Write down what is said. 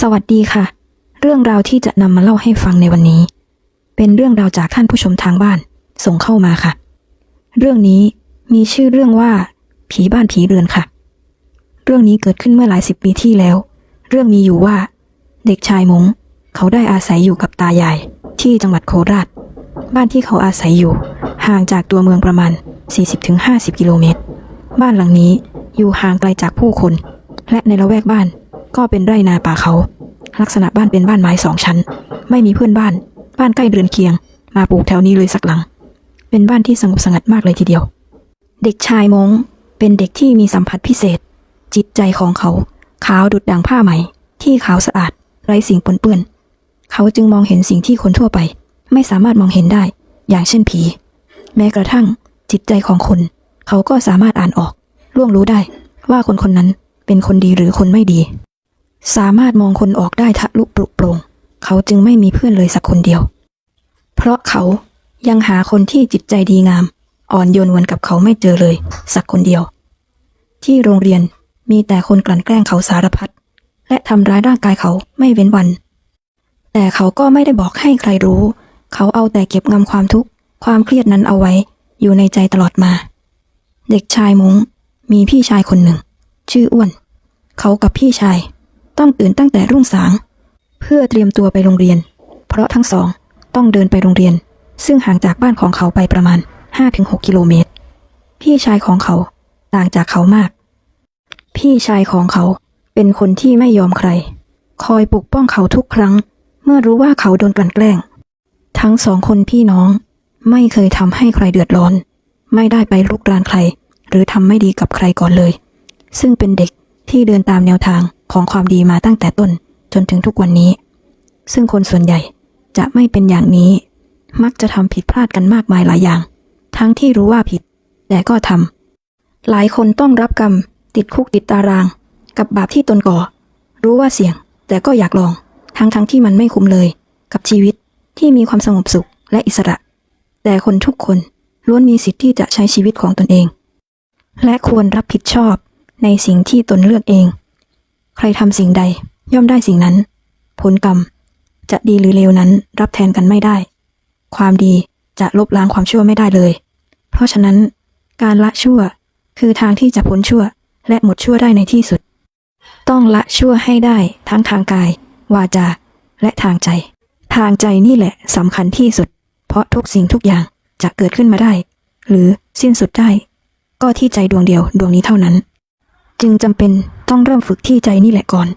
สวัสดีค่ะ เรื่องราวที่จะนำมาเล่าให้ฟังในวันนี้ เป็นเรื่องราวจากท่านผู้ชมทางบ้าน ส่งเข้ามาค่ะ เรื่องนี้มีชื่อเรื่องว่า ผีบ้านผีเรือนค่ะ เรื่องนี้เกิดขึ้นเมื่อหลายสิบปีที่แล้ว เรื่องมีอยู่ว่า เด็กชายมงเขาได้อาศัยอยู่กับตายาย ที่จังหวัดโคราช บ้านที่เขาอาศัยอยู่ ห่างจากตัวเมืองประมาณ 40-50 กิโลเมตร บ้านหลังนี้อยู่ห่างไกลจากผู้คน และในละแวกบ้าน ก็เป็นไร่นาป่าเขา ลักษณะบ้านเป็นบ้านไม้สองชั้น ไม่มีเพื่อนบ้าน บ้านใกล้เรือนเคียง มาปลูกแถวนี้เลยสักหลัง เป็นบ้านที่สงบสงัดมากเลยทีเดียว เด็กชายมงเป็นเด็กที่มีสัมผัสพิเศษ จิตใจของเขา ขาวดุดดังผ้าไหม ที่ขาวสะอาด ไร้สิ่งปนเปื้อน เขาจึงมองเห็นสิ่งที่คนทั่วไป ไม่สามารถมองเห็นได้ อย่างเช่นผี แม้กระทั่ง จิตใจของคน เขาก็สามารถอ่านออกล่วงรู้ได้ว่าคนคนนั้นเป็นคนดีหรือคนไม่ดี สามารถมองคนออกได้ทะลุปลุกโปรงเขาจึงไม่มีเพื่อนเลยสักคนเดียว เพราะเขายังหาคนที่จิตใจดีงาม อ่อนโยนเหมือนกับเขาไม่เจอเลย สักคนเดียว ที่โรงเรียนมีแต่คนกลั่นแกล้งเขาสารพัดและทำร้ายร่างกายเขาไม่เว้นวัน แต่เขาก็ไม่ได้บอกให้ใครรู้ เขาเอาแต่เก็บงำความทุกข์ความเครียดนั้นเอาไว้ อยู่ในใจตลอดมา เด็กชายม้งมีพี่ชายคนหนึ่ง ชื่ออ้วน เขากับพี่ชาย ต้องตื่นตั้งแต่รุ่งสาง เพื่อเตรียมตัวไปโรงเรียน เพราะทั้งสองต้องเดินไปโรงเรียน ซึ่งห่างจากบ้านของเขาไปประมาณ 5-6 กิโลเมตร พี่ชายของเขาต่างจากเขามาก พี่ชายของเขาเป็นคนที่ไม่ยอมใคร คอยปกป้องเขาทุกครั้ง เมื่อรู้ว่าเขาโดนกลั่นแกล้ง ทั้งสองคนพี่น้องไม่เคยทำให้ใครเดือดร้อน ไม่ได้ไปลุกรานใคร หรือทำไม่ดีกับใครก่อนเลย ซึ่งเป็นเด็กที่เดินตามแนวทาง ของความดีมาตั้งแต่ต้นจนถึงทุกวันนี้ ซึ่งคนส่วนใหญ่จะไม่เป็นอย่างนี้ มักจะทำผิดพลาดกันมากมายหลายอย่าง ทั้งที่รู้ว่าผิด แต่ก็ทำหลายคนต้องรับกรรม ติดคุกติดตาราง กับบาปที่ตนก่อ รู้ว่าเสี่ยง แต่ก็อยากลอง ทั้งทั้งที่มันไม่คุ้มเลย กับชีวิตที่มีความสงบสุขและอิสระ แต่คนทุกคนล้วนมีสิทธิ์ที่จะใช้ชีวิตของตนเอง และควรรับผิดชอบในสิ่งที่ตนเลือกเอง ใครทำสิ่งใด ย่อมได้สิ่งนั้น ผลกรรม จะดีหรือเลวนั้นรับแทนกันไม่ได้ ความดีจะลบล้างความชั่วไม่ได้เลย เพราะฉะนั้น การละชั่วคือทางที่จะพ้นชั่ว และหมดชั่วได้ในที่สุด ต้องละชั่วให้ได้ทั้งทางกาย วาจา และทางใจ ทางใจนี่แหละสำคัญที่สุด เพราะทุกสิ่งทุกอย่างจะเกิดขึ้นมาได้ หรือสิ้นสุดได้ ก็ที่ใจดวงเดียวดวงนี้เท่านั้น จึงจำเป็นต้องเริ่มฝึกที่ใจนี่แหละก่อน